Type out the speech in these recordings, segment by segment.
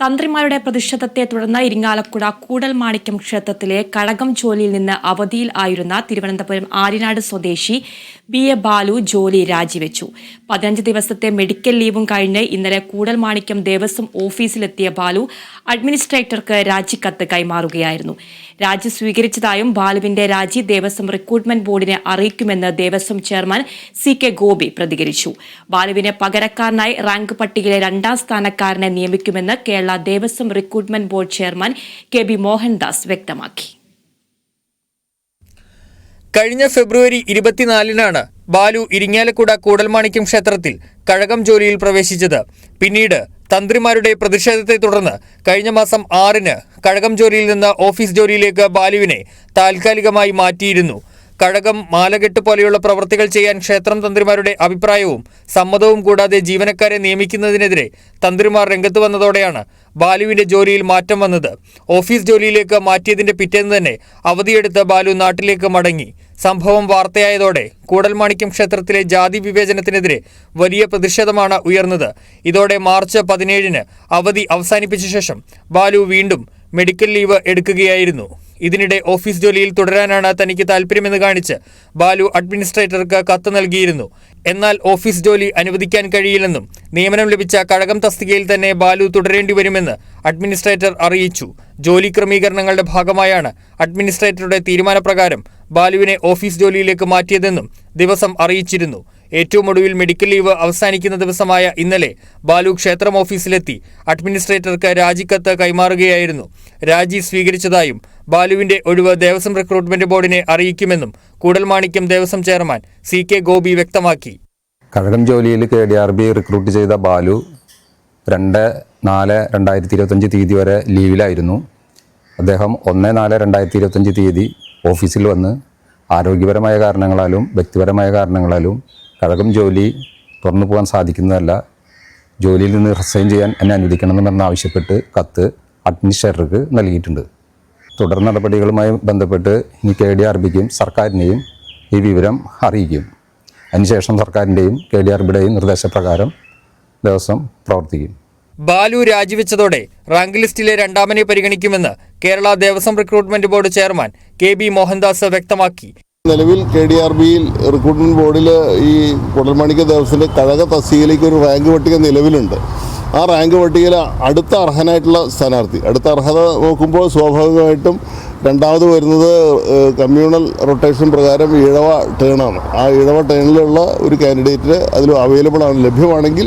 തന്ത്രിമാരുടെ പ്രതിഷേധത്തെ തുടർന്ന് ഇരിങ്ങാലക്കുട കൂടൽമാണിക്യം ക്ഷേത്രത്തിലെ കടകം ജോലിയിൽ നിന്ന് അവധിയിൽ ആയിരുന്ന തിരുവനന്തപുരം ആര്യനാട് സ്വദേശി ബി എ ബാലു ജോലി രാജിവെച്ചു. പതിനഞ്ച് ദിവസത്തെ മെഡിക്കൽ ലീവും കഴിഞ്ഞ് ഇന്നലെ കൂടൽമാണിക്യം ദേവസ്വം ഓഫീസിലെത്തിയ ബാലു അഡ്മിനിസ്ട്രേറ്റർക്ക് രാജിക്കത്ത് കൈമാറുകയായിരുന്നു. രാജി സ്വീകരിച്ചതായും ബാലുവിന്റെ രാജി ദേവസ്വം റിക്രൂട്ട്മെന്റ് ബോർഡിനെ അറിയിക്കുമെന്ന് Devaswom chairman C K Gopi പ്രതികരിച്ചു. ബാലുവിനെ പകരക്കാരനായി റാങ്ക് പട്ടികയിലെ രണ്ടാം സ്ഥാനക്കാരനെ നിയമിക്കുമെന്ന് Kerala Devaswom recruitment board chairman K B Mohandas വ്യക്തമാക്കി. കഴിഞ്ഞ ഫെബ്രുവരി ഇരുപത്തിനാലിനാണ് ബാലു ഇരിങ്ങാലക്കുട കൂടൽമാണിക്യം ക്ഷേത്രത്തിൽ കഴകം ജോലിയിൽ പ്രവേശിച്ചത്. പിന്നീട് തന്ത്രിമാരുടെ പ്രതിഷേധത്തെ തുടർന്ന് കഴിഞ്ഞ മാസം ആറിന് കഴകം ജോലിയിൽ നിന്ന് ഓഫീസ് ജോലിയിലേക്ക് ബാലുവിനെ താൽക്കാലികമായി മാറ്റിയിരുന്നു. കഴകം മാലകെട്ട് പോലെയുള്ള പ്രവൃത്തികൾ ചെയ്യാൻ ക്ഷേത്രം തന്ത്രിമാരുടെ അഭിപ്രായവും സമ്മതവും കൂടാതെ ജീവനക്കാരെ നിയമിക്കുന്നതിനെതിരെ തന്ത്രിമാർ രംഗത്ത് വന്നതോടെയാണ് ബാലുവിന്റെ ജോലിയിൽ മാറ്റം വന്നത്. ഓഫീസ് ജോലിയിലേക്ക് മാറ്റിയതിന്റെ പിറ്റേന്ന് തന്നെ അവധിയെടുത്ത് ബാലു നാട്ടിലേക്ക് മടങ്ങി. സംഭവം വാർത്തയായതോടെ കൂടൽമാണിക്യം ക്ഷേത്രത്തിലെ ജാതി വിവേചനത്തിനെതിരെ വലിയ പ്രതിഷേധമാണ് ഉയർന്നത്. ഇതോടെ മാർച്ച് പതിനേഴിന് അവധി അവസാനിപ്പിച്ച ശേഷം ബാലു വീണ്ടും മെഡിക്കൽ ലീവ് എടുക്കുകയായിരുന്നു. ഇതിനിടെ ഓഫീസ് ജോലിയിൽ തുടരാനാണ് തനിക്ക് താൽപ്പര്യമെന്ന് കാണിച്ച് ബാലു അഡ്മിനിസ്ട്രേറ്റർക്ക് കത്ത് നൽകിയിരുന്നു. എന്നാൽ ഓഫീസ് ജോലി അനുവദിക്കാൻ കഴിയില്ലെന്നും നിയമനം ലഭിച്ച കഴകം തസ്തികയിൽ തന്നെ ബാലു തുടരേണ്ടി വരുമെന്ന് അഡ്മിനിസ്ട്രേറ്റർ അറിയിച്ചു. ജോലി ക്രമീകരണങ്ങളുടെ ഭാഗമായാണ് അഡ്മിനിസ്ട്രേറ്ററുടെ തീരുമാനപ്രകാരം ബാലുവിനെ ഓഫീസ് ജോലിയിലേക്ക് മാറ്റിയതെന്നും ദിവസം അറിയിച്ചിരുന്നു. ഏറ്റവും ഒടുവിൽ മെഡിക്കൽ ലീവ് അവസാനിക്കുന്ന ദിവസമായ ഇന്നലെ ബാലു ക്ഷേത്രം ഓഫീസിലെത്തി. അഡ്മിനിസ്ട്രേറ്റർക്ക് രാജിക്കത്ത് കൈമാറുകയായിരുന്നു. രാജി സ്വീകരിച്ചതായും ബാലുവിന്റെ ഒഴിവ് ദേവസ്വം റിക്രൂട്ട്മെന്റ് ബോർഡിനെ അറിയിക്കുമെന്നും Koodalmanikyam Devaswom chairman C K Gopi വ്യക്തമാക്കി. കഴകം ജോലിയിൽ K D R B recruit ചെയ്ത ബാലു രണ്ട് നാല് രണ്ടായിരത്തി ഇരുപത്തഞ്ച് തീയതി വരെ ലീവിലായിരുന്നു. അദ്ദേഹം ഒന്ന് നാല് രണ്ടായിരത്തി ഇരുപത്തഞ്ച് തീയതി ഓഫീസിൽ വന്ന് ആരോഗ്യപരമായ കാരണങ്ങളാലും വ്യക്തിപരമായ കാരണങ്ങളാലും കഴകം ജോലി തുറന്നു പോകാൻ സാധിക്കുന്നതല്ല. ജോലിയിൽ നിന്ന് റിസൈൻ ചെയ്യാൻ എന്നെ അനുവദിക്കണമെന്ന് ആവശ്യപ്പെട്ട് കത്ത് അഡ്മിനിസ്ട്രേറ്റർക്ക് നൽകിയിട്ടുണ്ട്. തുടർ നടപടികളുമായി ബന്ധപ്പെട്ട് ഇനി കെ ഡി ആർ ബിക്കും സർക്കാരിനെയും ഈ വിവരം അറിയിക്കും. അതിനുശേഷം സർക്കാരിന്റെയും കെ ഡി ആർ ബിയുടെയും നിർദ്ദേശപ്രകാരം ദിവസം പ്രവർത്തിക്കും. ബാലു രാജിവെച്ചതോടെ റാങ്ക് ലിസ്റ്റിലെ രണ്ടാമനെ പരിഗണിക്കുമെന്ന് Kerala Devaswom recruitment board chairman K B Mohandas വ്യക്തമാക്കി. നിലവിൽ കെ ഡി ആർ ബിയിൽ റിക്രൂട്ട്മെന്റ് ബോർഡിൽ ഈ കുടൽമാണിക്ക ദേവസ്വത്തിന്റെ കഴക തസ്തികയിലേക്ക് ഒരു റാങ്ക് പട്ടിക നിലവിലുണ്ട്. ആ റാങ്ക് പട്ടികയിൽ അടുത്ത അർഹനായിട്ടുള്ള സ്ഥാനാർത്ഥി അടുത്ത അർഹത നോക്കുമ്പോൾ സ്വാഭാവികമായിട്ടും രണ്ടാമത് വരുന്നത് കമ്മ്യൂണൽ റൊട്ടേഷൻ പ്രകാരം ഈഴവ ടേണാണ്. ആ ഈഴവ ടേണിലുള്ള ഒരു കാൻഡിഡേറ്റ് അതിൽ അവൈലബിൾ ആണ് ലഭ്യമാണെങ്കിൽ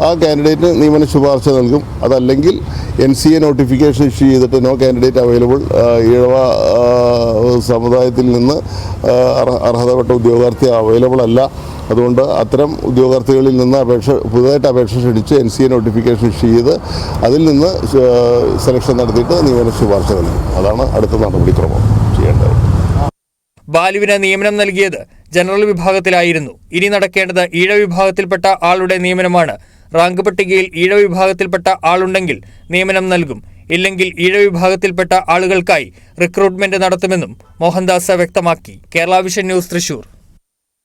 ആ കാൻഡിഡേറ്റിന് നിയമന ശുപാർശ നൽകും. അതല്ലെങ്കിൽ N C A notification issue ചെയ്തിട്ട് നോ കാൻഡിഡേറ്റ് അവൈലബിൾ ഈഴവ ആ, സമുദായത്തിൽ നിന്ന് അർഹതപ്പെട്ട ഉദ്യോഗാർത്ഥി അവൈലബിൾ അല്ല. അതുകൊണ്ട് അത്തരം ഉദ്യോഗാർത്ഥികളിൽ നിന്ന് അപേക്ഷ പുതുതായിട്ട് അപേക്ഷ ക്ഷണിച്ച് N C A notification issue ചെയ്ത് അതിൽ നിന്ന് സെലക്ഷൻ നടത്തിയിട്ട് നിയമന ശുപാർശ നൽകും. അതാണ് അടുത്ത നടപടിക്രമം ചെയ്യേണ്ടത്. ബാലുവിന് നിയമനം നൽകിയത് ജനറൽ വിഭാഗത്തിലായിരുന്നു. ഇനി നടക്കേണ്ടത് ഈഴ വിഭാഗത്തിൽപ്പെട്ട ആളുടെ നിയമനമാണ്. റാങ്ക് പട്ടികയിൽ ഈഴ വിഭാഗത്തിൽപ്പെട്ട ആളുണ്ടെങ്കിൽ നിയമനം നൽകും. ഇല്ലെങ്കിൽ ഈഴവിഭാഗത്തിൽപ്പെട്ട ആളുകൾക്കായി റിക്രൂട്ട്മെന്റ് നടത്തുമെന്നും മോഹൻദാസ് വ്യക്തമാക്കി. Kerala vision news Thrissur.